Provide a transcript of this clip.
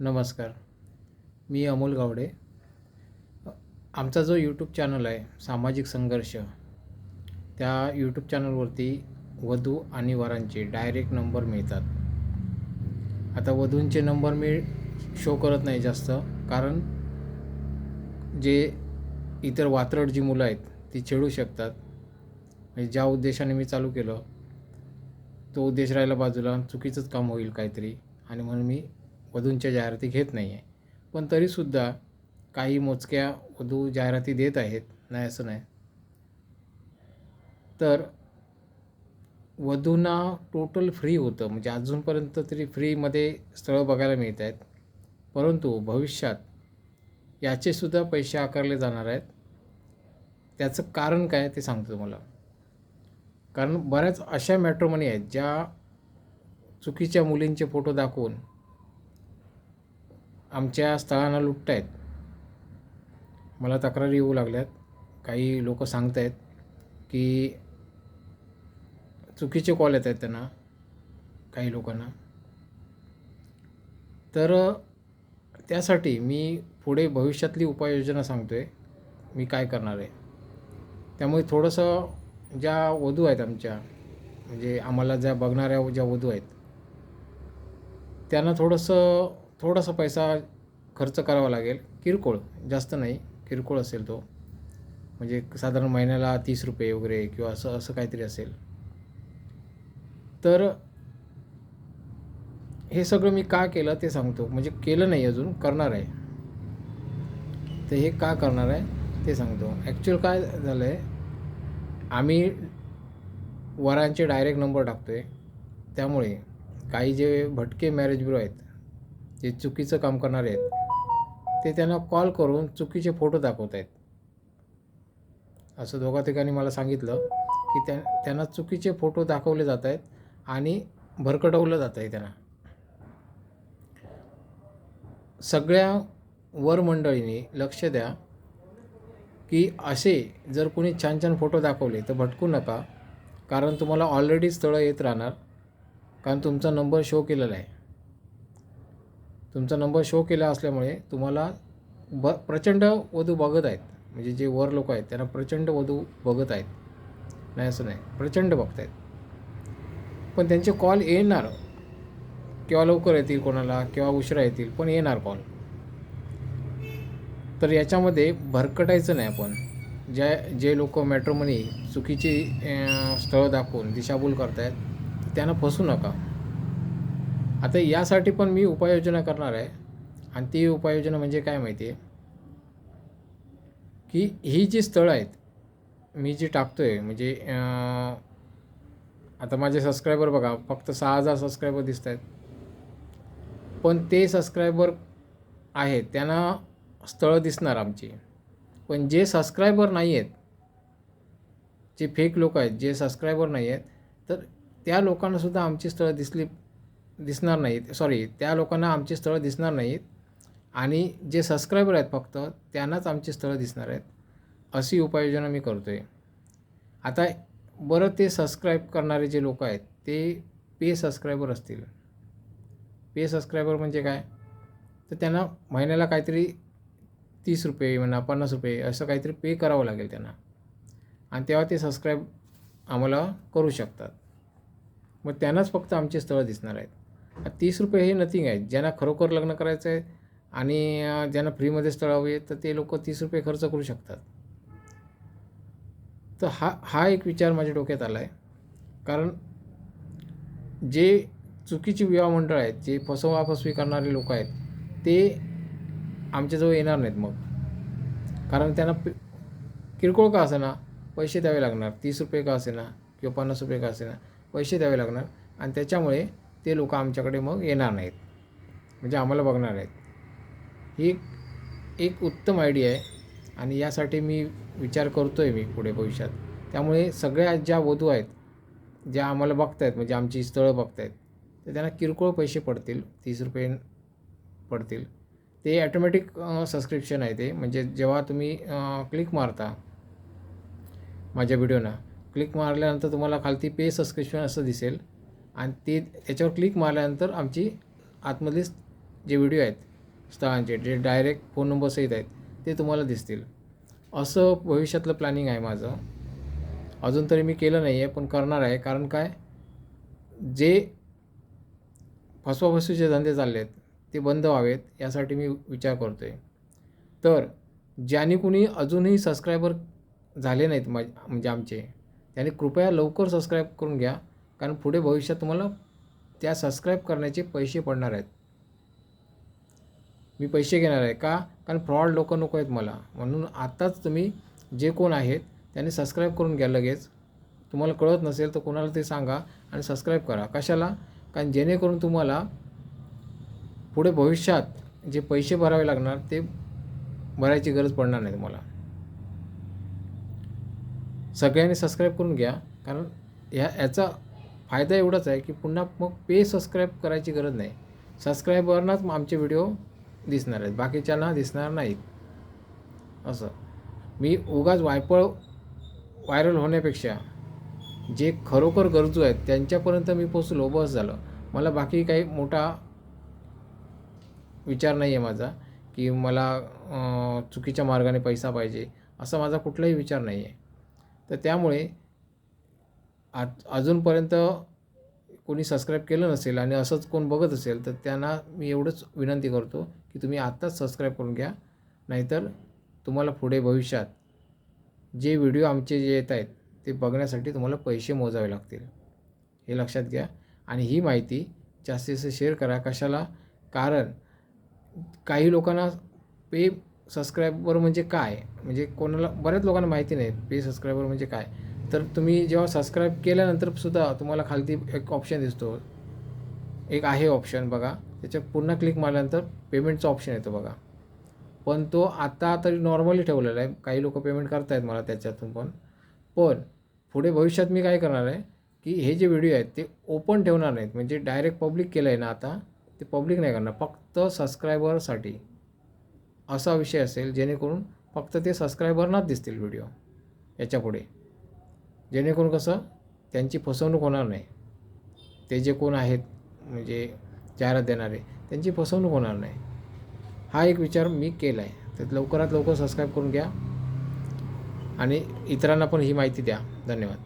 नमस्कार. मी अमोल गावडे. आमचा जो यूट्यूब चॅनल आहे सामाजिक संघर्ष त्या यूट्यूब चॅनलवरती वधू आणि वरांचे डायरेक्ट नंबर मिळतात. आता वधूंचे नंबर मी शो करत नाही जास्त कारण जे इतर वात्रट जी मुलं आहेत ती छेडू शकतात. म्हणजे ज्या उद्देशाने मी चालू केलं तो उद्देश राहिला बाजूला चुकीचंच काम होईल काहीतरी. आणि म्हणून मी वधूंच्या जाहिराती घेत नाही आहे पण तरीसुद्धा काही मोजक्या वधू जाहिराती देत आहेत. नाही असं नाही. तर वधूंना टोटल फ्री होतं. म्हणजे अजूनपर्यंत तरी फ्रीमध्ये स्थळं बघायला मिळत आहेत. परंतु भविष्यात याचेसुद्धा पैसे आकारले जाणार आहेत. त्याचं कारण काय ते सांगतो तुम्हाला. कारण बऱ्याच अशा मॅट्रोमनी आहेत ज्या चुकीच्या मुलींचे फोटो दाखवून आमच्या स्थळांना लुटत आहेत मला तक्रारी येऊ लागल्यात. काही लोक सांगत आहेत की चुकीचे कॉल येत आहेत त्यांना काही लोकांना. तर त्यासाठी मी पुढे भविष्यातली उपाययोजना सांगतो आहे मी काय करणार आहे? त्यामुळे थोडंसं ज्या वधू आहेत आमच्या म्हणजे आम्हाला ज्या बघणाऱ्या ज्या वधू आहेत त्यांना थोडंसं थोडासा पैसा खर्च करावा लागेल. किरकोळ जास्त नाही. किरकोळ असेल तो. म्हणजे साधारण महिन्याला तीस रुपये वगैरे किंवा असं असं काहीतरी असेल. तर हे सगळं मी का केलं ते सांगतो. म्हणजे केलं नाही अजून करणार आहे. तर हे का करणार आहे ते सांगतो. ॲक्च्युअल काय झालं आहे आम्ही वरांचे डायरेक्ट नंबर टाकतो आहे त्यामुळे काही जे भटके मॅरेज ब्युरो आहेत जे चुकीचं काम करणारे आहेत ते त्यांना कॉल करून चुकीचे फोटो दाखवत आहेत असं दोघा ठिकाणी मला सांगितलं की त्या त्यांना चुकीचे फोटो दाखवले जात आहेत आणि भरकटवलं जात आहे त्यांना. सगळ्या वरमंडळींनी लक्ष द्या की असे जर कोणी छान छान फोटो दाखवले तर भटकू नका कारण तुम्हाला ऑलरेडी स्थळं येत राहणार कारण तुमचा नंबर शो केलेला आहे. तुमचा नंबर शो केला असल्यामुळे तुम्हाला ब प्रचंड वधू बघत आहेत. म्हणजे जे वर लोक आहेत त्यांना प्रचंड वधू बघत आहेत. नाही असं नाही. प्रचंड बघत आहेत पण त्यांचे कॉल येणार. किंवा लवकर येतील कोणाला किंवा उशिरा येतील पण येणार कॉल. तर याच्यामध्ये भरकटायचं नाही आपण. ज्या जे लोक मॅट्रोमनी चुकीची स्थळं दाखवून दिशाभूल करतायत त्यांना फसू नका. आता यासाठी पण मी उपाययोजना करणार आहे. आणि ती उपाययोजना म्हणजे काय माहिती आहे की ही जी स्थळं आहेत मी जी टाकतो आहे म्हणजे आता माझे सबस्क्रायबर बघा फक्त सहा हजार सबस्क्रायबर दिसत आहेत. पण ते सबस्क्रायबर आहेत त्यांना स्थळं दिसणार आमची. पण जे सबस्क्रायबर नाही आहेत जे फेक लोक आहेत जे सबस्क्रायबर नाही आहेत तर त्या लोकांनासुद्धा आमची स्थळं दिसली दिसणार नाहीत. सॉरी त्या लोकांना आमची स्थळं दिसणार नाहीत. आणि जे सबस्क्रायबर आहेत फक्त त्यांनाच आमची स्थळं दिसणार आहेत. अशी उपाययोजना मी करतो आहे आता बरं ते सबस्क्राईब करणारे जे लोक आहेत ते पे सबस्क्रायबर असतील. पे सबस्क्रायबर म्हणजे काय? तर त्यांना महिन्याला काहीतरी तीस रुपये म्हणा पन्नास रुपये असं काहीतरी पे करावं लागेल त्यांना. आणि तेव्हा ते सबस्क्राईब आम्हाला करू शकतात. मग त्यांनाच फक्त आमची स्थळं दिसणार आहेत. तीस रुपये हे नथिंग आहे. ज्यांना खरोखर लग्न करायचं आहे आणि ज्यांना फ्रीमध्ये स्थळ हवी आहेत तर ते लोक तीस रुपये खर्च करू शकतात. तर हा हा एक विचार माझ्या डोक्यात आला आहे कारण जे चुकीची विवाह मंडळ आहेत जे फसवाफसवी करणारे लोक आहेत ते आमच्याजवळ येणार नाहीत मग. कारण त्यांना किरकोळ का असेना पैसे द्यावे लागणार. तीस रुपये का असेना किंवा पन्नास रुपये का असेना पैसे द्यावे लागणार. आणि त्याच्यामुळे ते लोक आमच्याकडे मग येणार नाहीत. म्हणजे आम्हाला बघणार आहेत ही एक उत्तम आयडिया आहे. आणि यासाठी मी विचार करतो आहे मी पुढे भविष्यात. त्यामुळे सगळ्या ज्या वधू आहेत ज्या आम्हाला बघत आहेत म्हणजे आमची स्थळं बघत आहेत तर त्यांना किरकोळ पैसे पडतील तीस रुपये पडतील. ते ॲटोमॅटिक सबस्क्रिप्शन आहे ते. म्हणजे जेव्हा तुम्ही क्लिक मारता माझ्या व्हिडिओना क्लिक मारल्यानंतर तुम्हाला खालती पे सबस्क्रिप्शन असं दिसेल. आणि ते त्याच्यावर क्लिक मारल्यानंतर आमची आतमधले जे व्हिडिओ आहेत स्थळांचे जे डायरेक्ट फोन नंबरसहित आहेत ते तुम्हाला दिसतील. असं भविष्यातलं प्लॅनिंग आहे माझं. अजून तरी मी केलं नाही आहे पण करणार आहे. कारण काय? जे फसवाफसवीचे धंदे चालले आहेत ते बंद व्हावेत यासाठी मी विचार करतो आहे तर ज्याने कुणी अजूनही सबस्क्रायबर झाले नाहीत मा म्हणजे आमचे त्याने कृपया लवकर सबस्क्राईब करून घ्या. कारण पुढे भविष्यात तुम्हाला त्या सबस्क्राईब करण्याचे पैसे पडणार आहेत. मी पैसे घेणार आहे का? कारण फ्रॉड लोक नको आहेत मला. म्हणून आत्ताच तुम्ही जे कोण आहेत त्यांनी सबस्क्राईब करून घ्या लगेच. तुम्हाला कळत नसेल तर कोणाला ते सांगा आणि सबस्क्राईब करा. कशाला? कारण जेणेकरून तुम्हाला पुढे भविष्यात जे पैसे भरावे लागणार ते भरायची गरज पडणार नाही तुम्हाला. सगळ्यांनी सबस्क्राईब करून घ्या. कारण ह्या याचा फायदा एवढाच आहे की पुन्हा मग पे सबस्क्राईब करायची गरज नाही. सबस्क्राईबरनाच मग आमचे व्हिडिओ दिसणार आहेत. बाकीच्यांना दिसणार नाहीत. असं. मी उगाच वायपळ व्हायरल होण्यापेक्षा जे खरोखर गरजू आहेत त्यांच्यापर्यंत मी पोचलो बस झालं. मला बाकी काही मोठा विचार नाही आहे माझा की मला चुकीच्या मार्गाने पैसा पाहिजे असा माझा कुठलाही विचार नाही आहे तर त्यामुळे आज अजूनपर्यंत कोणी सबस्क्राईब केलं नसेल आणि असंच कोण बघत असेल तर त्यांना मी एवढंच विनंती करतो की तुम्ही आत्ताच सबस्क्राईब करून घ्या. नाहीतर तुम्हाला पुढे भविष्यात जे व्हिडिओ आमचे जे येत आहेत ते बघण्यासाठी तुम्हाला पैसे मोजावे लागतील. हे लक्षात घ्या. आणि ही माहिती जास्तीत जास्त शेअर करा. कशाला? कारण काही लोकांना पे सबस्क्रायबर म्हणजे काय? म्हणजे कोणाला बऱ्याच लोकांना माहिती नाही पे सबस्क्रायबर म्हणजे काय? तर तुम्ही जेव्हा सबस्क्राईब केल्यानंतर सुद्धा तुम्हाला खालती एक ऑप्शन दिसतो. एक आहे ऑप्शन बघा. त्याच्यात पुन्हा क्लिक मारल्यानंतर पेमेंटचा ऑप्शन येतो बघा. पण तो आता तरी नॉर्मली ठेवलेला आहे. काही लोक पेमेंट करतायत मला त्याच्यातून पण. पण पुढे भविष्यात मी काय करणार आहे की हे जे व्हिडिओ आहेत ते ओपन ठेवणार नाहीत. म्हणजे डायरेक्ट पब्लिक केलं आहे ना आता ते पब्लिक नाही करणार. फक्त सबस्क्रायबरसाठी असा विषय असेल जेणेकरून फक्त ते सबस्क्रायबरनाच दिसतील व्हिडिओ याच्यापुढे जेणेकरून कसं त्यांची फसवणूक होणार नाही. ते जे कोण आहेत म्हणजे जाहिरात देणारे त्यांची फसवणूक होणार नाही. हा एक विचार मी केला आहे तर लवकरात लवकर सबस्क्राईब करून घ्या. आणि इतरांना पण ही माहिती द्या. धन्यवाद.